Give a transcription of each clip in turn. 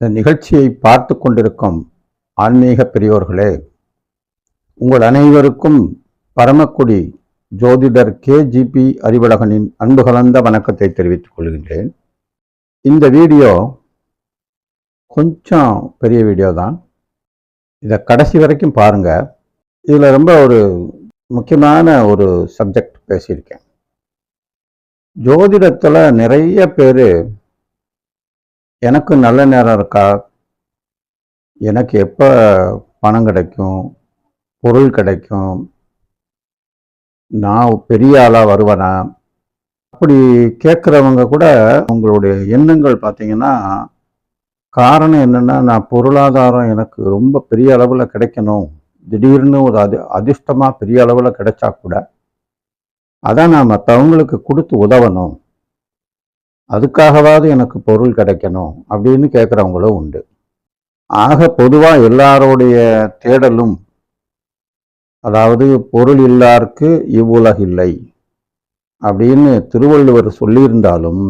இந்த நிகழ்ச்சியை பார்த்து கொண்டிருக்கும் ஆன்மீக பெரியோர்களே உங்கள் அனைவருக்கும் பரமக்குடி ஜோதிடர் கே. ஜிபி அறிவழகனின் அன்பு கலந்த வணக்கத்தை தெரிவித்துக் கொள்கின்றேன். இந்த வீடியோ கொஞ்சம் பெரிய வீடியோ தான். இதை கடைசி வரைக்கும் பாருங்கள் இதில் ரொம்ப ஒரு முக்கியமான ஒரு சப்ஜெக்ட் பேசியிருக்கேன். ஜோதிடத்தில் நிறைய பேர் எனக்கு நல்ல நேரம் இருக்கா? எனக்கு எப்போ பணம் கிடைக்கும்? பொருள் கிடைக்கும்? நான் பெரிய ஆளாக வருவேனா? அப்படி கேட்குறவங்க கூட உங்களுடைய எண்ணங்கள் பார்த்தீங்கன்னா காரணம் என்னென்னா நான் பொருளாதாரம் எனக்கு ரொம்ப பெரிய அளவில் கிடைக்கணும். திடீர்னு ஒரு அதி அதிர்ஷ்டமாக பெரிய அளவில் கிடைச்சா கூட அதான் நான் மற்றவங்களுக்கு கொடுத்து உதவணும். அதுக்காகவாவது எனக்கு பொருள் கிடைக்கணும் அப்படின்னு கேட்குறவங்களும் உண்டு. ஆக பொதுவாக எல்லாருடைய தேடலும் அதாவது பொருள் இல்லாருக்கு இவ்வுலகில்லை அப்படின்னு திருவள்ளுவர் சொல்லியிருந்தாலும்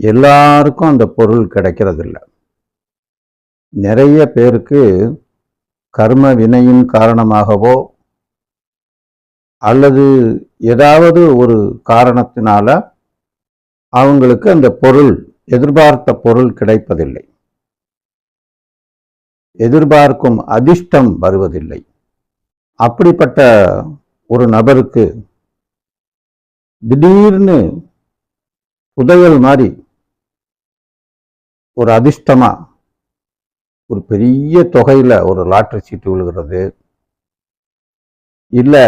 எல்லாருக்கும் அந்த பொருள் கிடைக்கிறதில்ல. நிறைய பேருக்கு கர்ம வினையின் காரணமாகவோ அல்லது ஏதாவது ஒரு காரணத்தினால அவங்களுக்கு அந்த பொருள் எதிர்பார்த்த பொருள் கிடைப்பதில்லை. எதிர்பார்க்கும் அதிர்ஷ்டம் வருவதில்லை. அப்படிப்பட்ட ஒரு நபருக்கு திடீர்னு புதையல் மாதிரி ஒரு அதிர்ஷ்டமா ஒரு பெரிய தொகையில ஒரு லாட்டரி சீட்டு விழுகிறது இல்லை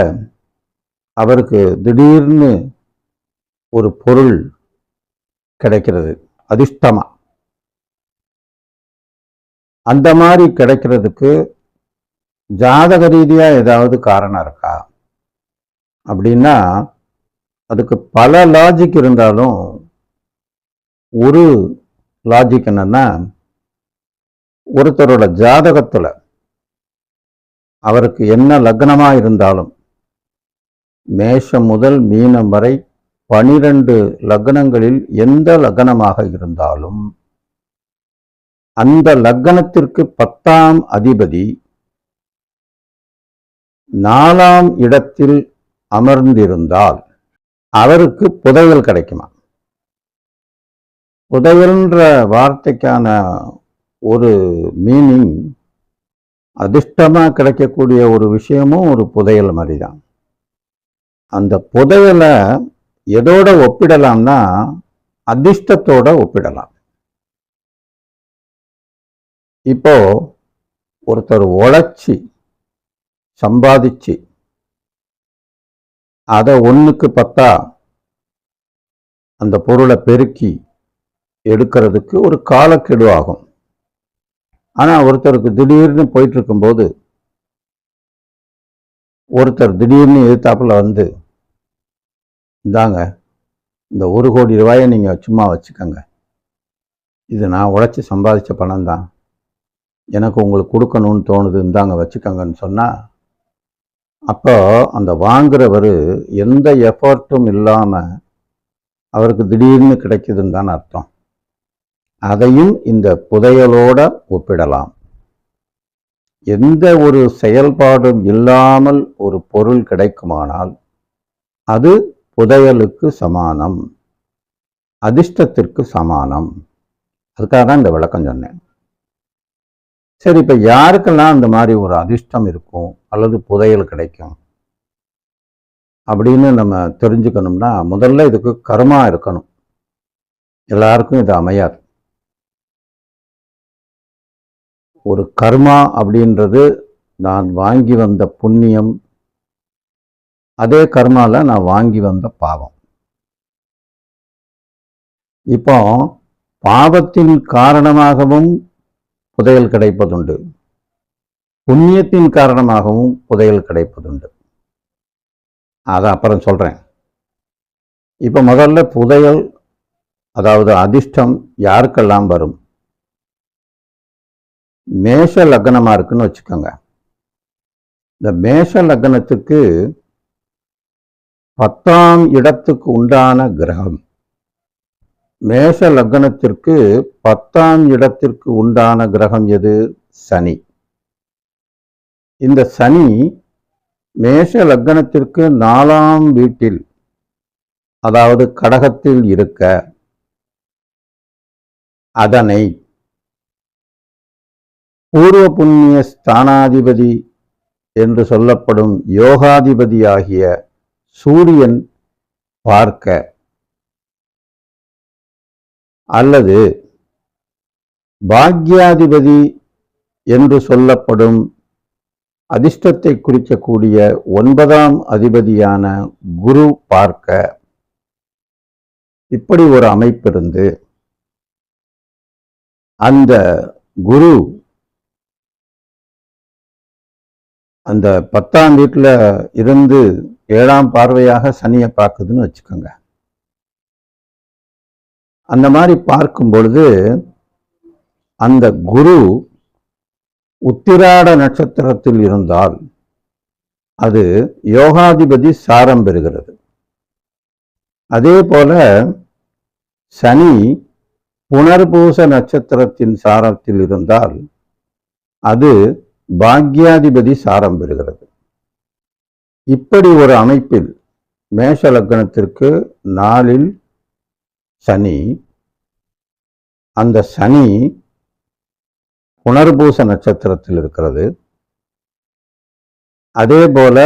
அவருக்கு திடீர்னு ஒரு பொருள் கிடைக்கிறது. அதிர்ஷ்டமா அந்த மாதிரி கிடைக்கிறதுக்கு ஜாதக ரீதியா ஏதாவது காரணம் இருக்கா? அப்படின்னா அதுக்கு பல லாஜிக் இருந்தாலும் ஒரு லாஜிக் என்னன்னா ஒருத்தரோட ஜாதகத்துல அவருக்கு என்ன லக்னமா இருந்தாலும் மேஷம் முதல் மீனம் வரை பனிரெண்டு லக்னங்களில் எந்த லக்னமாக இருந்தாலும் அந்த லக்னத்திற்கு பத்தாம் அதிபதி நாலாம் இடத்தில் அமர்ந்திருந்தால் அவருக்கு புதையல் கிடைக்குமா? புதையல்ன்ற வார்த்தைக்கான ஒரு மீனிங் அதிர்ஷ்டமா கிடைக்கக்கூடிய ஒரு விஷயமும் ஒரு புதையல் மாதிரி தான் அந்த புதையலை எதோட ஒப்பிடலாம்னா அதிர்ஷ்டத்தோட ஒப்பிடலாம். இப்போ ஒருத்தர் உழைச்சி சம்பாதிச்சு அதை ஒன்றுக்கு பத்தா அந்த பொருளை பெருக்கி எடுக்கிறதுக்கு ஒரு காலக்கெடு ஆகும். ஆனால் ஒருத்தருக்கு திடீர்னு போயிட்டு இருக்கும்போது ஒருத்தர் திடீர்னு எதிர்த்தாப்புல வந்து இந்தாங்க இந்த ஒரு கோடி ரூபாயை நீங்கள் சும்மா வச்சுக்கோங்க. இது நான் உழைச்சி சம்பாதிச்ச பணம் தான். எனக்கு உங்களுக்கு கொடுக்கணும்னு தோணுது இந்தாங்க வச்சுக்கோங்கன்னு சொன்னால் அப்போ அந்த வாங்குறவர் எந்த எஃபர்ட்டும் இல்லாமல் அவருக்கு திடீர்னு கிடைக்குதுன்னு தான் அர்த்தம். அதையும் இந்த புதையலோட ஒப்பிடலாம். எந்த ஒரு செயல்பாடும் இல்லாமல் ஒரு பொருள் கிடைக்குமானால் அது புதையலுக்கு சமானம் அதிர்ஷ்டத்திற்கு சமானம். அதுக்காக தான் இந்த விளக்கம் சொன்னேன். சரி இப்போ யாருக்கெல்லாம் இந்த மாதிரி ஒரு அதிர்ஷ்டம் இருக்கும் அல்லது புதையல் கிடைக்கும்? அப்படின்னு நம்ம தெரிஞ்சுக்கணும்னா முதல்ல இதுக்கு கர்மா இருக்கணும். எல்லாருக்கும் இது அமையாது. ஒரு கர்மா அப்படின்றது நான் வாங்கி வந்த புண்ணியம் அதே கர்மால நான் வாங்கி வந்த பாவம். இப்போ பாவத்தின் காரணமாகவும் புதையல் கிடைப்பதுண்டு. புண்ணியத்தின் காரணமாகவும் புதையல் கிடைப்பதுண்டு. அதை அப்புறம் சொல்றேன். இப்போ முதல்ல புதையல் அதாவது அதிர்ஷ்டம் யாருக்கெல்லாம் வரும்? மேஷ லக்னமா இருக்குன்னு வச்சுக்கோங்க. இந்த மேஷ லக்னத்துக்கு பத்தாம் இடத்துக்கு உண்டான கிரகம். மேஷ லக்னத்திற்கு பத்தாம் இடத்திற்கு உண்டான கிரகம் எது? சனி. இந்த சனி மேஷ லக்னத்திற்கு நாலாம் வீட்டில் அதாவது கடகத்தில் இருக்க அதனை பூர்வ புண்ணிய ஸ்தானாதிபதி என்று சொல்லப்படும் யோகாதிபதியாகிய சூரியன் பார்க்க அல்லது பாக்யாதிபதி என்று சொல்லப்படும் அதிர்ஷ்டத்தை குறிக்கக்கூடிய ஒன்பதாம் அதிபதியான குரு பார்க்க இப்படி ஒரு அமைப்பு இருந்து அந்த குரு அந்த பத்தாம் வீட்டில் இருந்து ஏழாம் பார்வையாக சனியை பார்க்குதுன்னு வச்சுக்கோங்க. அந்த மாதிரி பார்க்கும் பொழுது அந்த குரு உத்திராட நட்சத்திரத்தில் இருந்தால் அது யோகாதிபதி சாரம் பெறுகிறது. அதே போல சனி புனர்பூச நட்சத்திரத்தின் சாரத்தில் இருந்தால் அது பாக்யாதிபதி சாரம் பெறுகிறது. இப்படி ஒரு அமைப்பில் மேஷ லக்னத்திற்கு நாளில் சனி அந்த சனி புனர்பூச நட்சத்திரத்தில் இருக்கிறது. அதே போல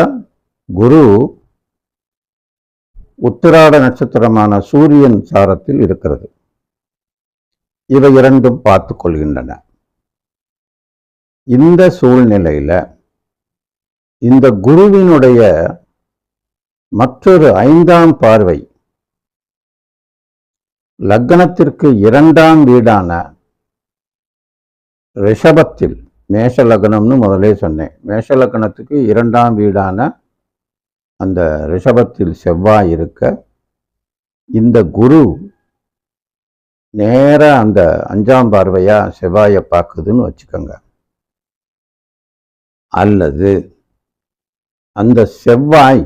குரு உத்திராட நட்சத்திரமான சூரியன் சாரத்தில் இருக்கிறது. இவை இரண்டும் பார்த்து கொள்கின்றன. இந்த சூழ்நிலையில் இந்த குருவினுடைய மற்றொரு ஐந்தாம் பார்வை லக்னத்திற்கு இரண்டாம் வீடான ரிஷபத்தில் மேஷ லக்னம்னு முதலே சொன்னேன். மேஷ லக்னத்துக்கு இரண்டாம் வீடான அந்த ரிஷபத்தில் செவ்வாய் இருக்க இந்த குரு நேர அந்த அஞ்சாம் பார்வையா செவ்வாயை பார்க்குதுன்னு வச்சுக்கோங்க. அல்லது அந்த செவ்வாய்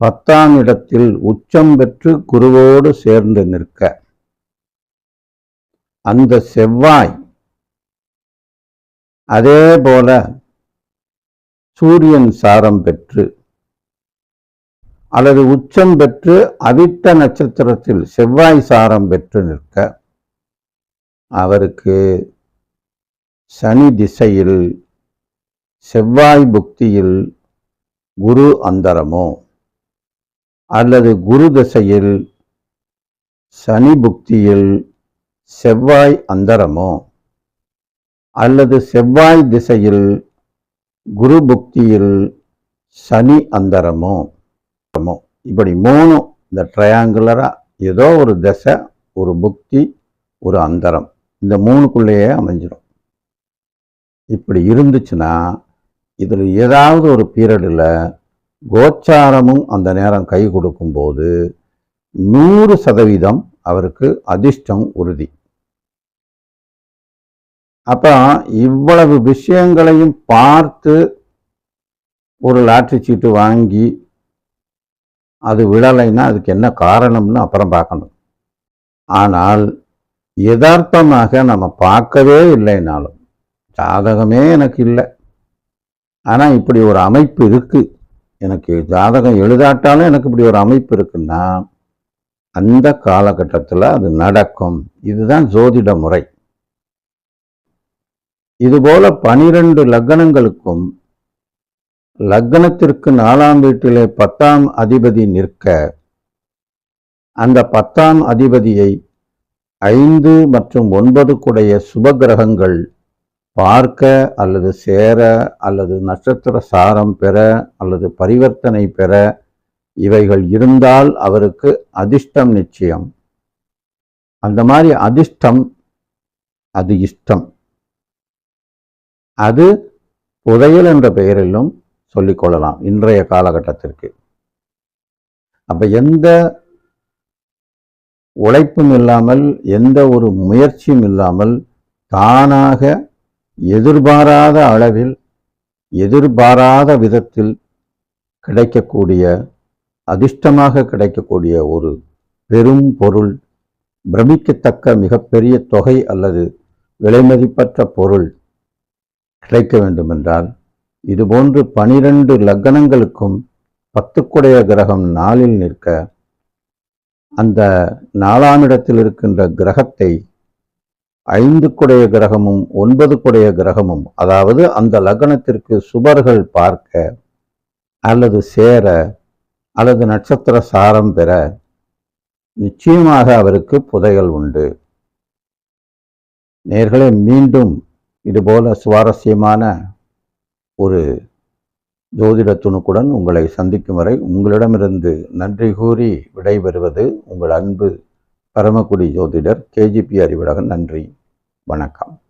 பத்தாம் இடத்தில் உச்சம் பெற்று குருவோடு சேர்ந்து நிற்க. அந்த செவ்வாய் அதே போல சூரியன் சாரம் பெற்று அல்லது உச்சம் பெற்று அவிட்ட நட்சத்திரத்தில் செவ்வாய் சாரம் பெற்று நிற்க. அவருக்கு சனி திசையில் செவ்வாய் புக்தியில் குரு அந்தரமோ? அல்லது குரு திசையில் சனி புக்தியில் செவ்வாய் அந்தரமோ? அல்லது செவ்வாய் திசையில் குரு புக்தியில் சனி அந்தரமோ? இப்படி மூணு இந்த ட்ரையாங்குலராக ஏதோ ஒரு திசை ஒரு புக்தி ஒரு அந்தரம். இந்த மூணுக்குள்ளேயே அமைஞ்சிடும் இப்படி இருந்துச்சுன்னா இதில் ஏதாவது ஒரு பீரியடில் கோச்சாரமும் அந்த நேரம் கை கொடுக்கும்போது நூறு சதவீதம் அவருக்கு அதிர்ஷ்டம் உறுதி. அப்போ இவ்வளவு விஷயங்களையும் பார்த்து ஒரு லாட்ரி சீட்டு வாங்கி அது விழலைன்னா அதுக்கு என்ன காரணம்னு அப்புறம் பார்க்கணும். ஆனால் யதார்த்தமாக நம்ம பார்க்கவே இல்லைனாலும் ஜாதகமே எனக்கு இல்லை. ஆனால் இப்படி ஒரு அமைப்பு இருக்கு. எனக்கு ஜாதகம் எழுதாட்டாலும் எனக்கு இப்படி ஒரு அமைப்பு இருக்குன்னா அந்த காலகட்டத்தில் அது நடக்கும். இதுதான் ஜோதிட முறை. இதுபோல பனிரெண்டு லக்னங்களுக்கும் லக்னத்திற்கு நாலாம் வீட்டிலே பத்தாம் அதிபதி நிற்க அந்த பத்தாம் அதிபதியை ஐந்து மற்றும் ஒன்பது குடைய சுபகிரகங்கள் பார்க்க அல்லது சேர அல்லது நட்சத்திர சாரம் பெற அல்லது பரிவர்த்தனை பெற இவைகள் இருந்தால் அவருக்கு அதிர்ஷ்டம் நிச்சயம். அந்த மாதிரி அதிர்ஷ்டம் அது இஷ்டம். அது புதையல் என்ற பெயரிலும் சொல்லிக்கொள்ளலாம் இன்றைய காலகட்டத்திற்கு. அப்ப எந்த உழைப்பும் இல்லாமல் எந்த ஒரு முயற்சியும் இல்லாமல் தானாக எதிர்பாராத அளவில் எதிர்பாராத விதத்தில் கிடைக்கக்கூடிய அதிர்ஷ்டமாக கிடைக்கக்கூடிய ஒரு பெரும் பொருள் பிரமிக்கத்தக்க மிகப்பெரிய தொகை அல்லது விலைமதிப்பற்ற பொருள் கிடைக்க வேண்டுமென்றால் இதுபோன்று பனிரெண்டு லக்னங்களுக்கும் பத்துக்குடைய கிரகம் நாளில் நிற்க அந்த நாலாம் இடத்தில் இருக்கின்ற கிரகத்தை ஐந்து குடைய கிரகமும் ஒன்பது குடைய கிரகமும் அதாவது அந்த லக்னத்திற்கு சுபர்கள் பார்க்க அல்லது சேர அல்லது நட்சத்திர சாரம் பெற நிச்சயமாக அவருக்கு புதையல் உண்டு. நேர்களே மீண்டும் இதுபோல சுவாரஸ்யமான ஒரு ஜோதிட துணுக்குடன் உங்களை சந்திக்கும் வரை உங்களிடமிருந்து நன்றி கூறி விடைபெறுவது உங்கள் அன்பு பரமக்குடி ஜோதிடர் கேஜிபி அறிவழகன் நன்றி. வணக்கம்.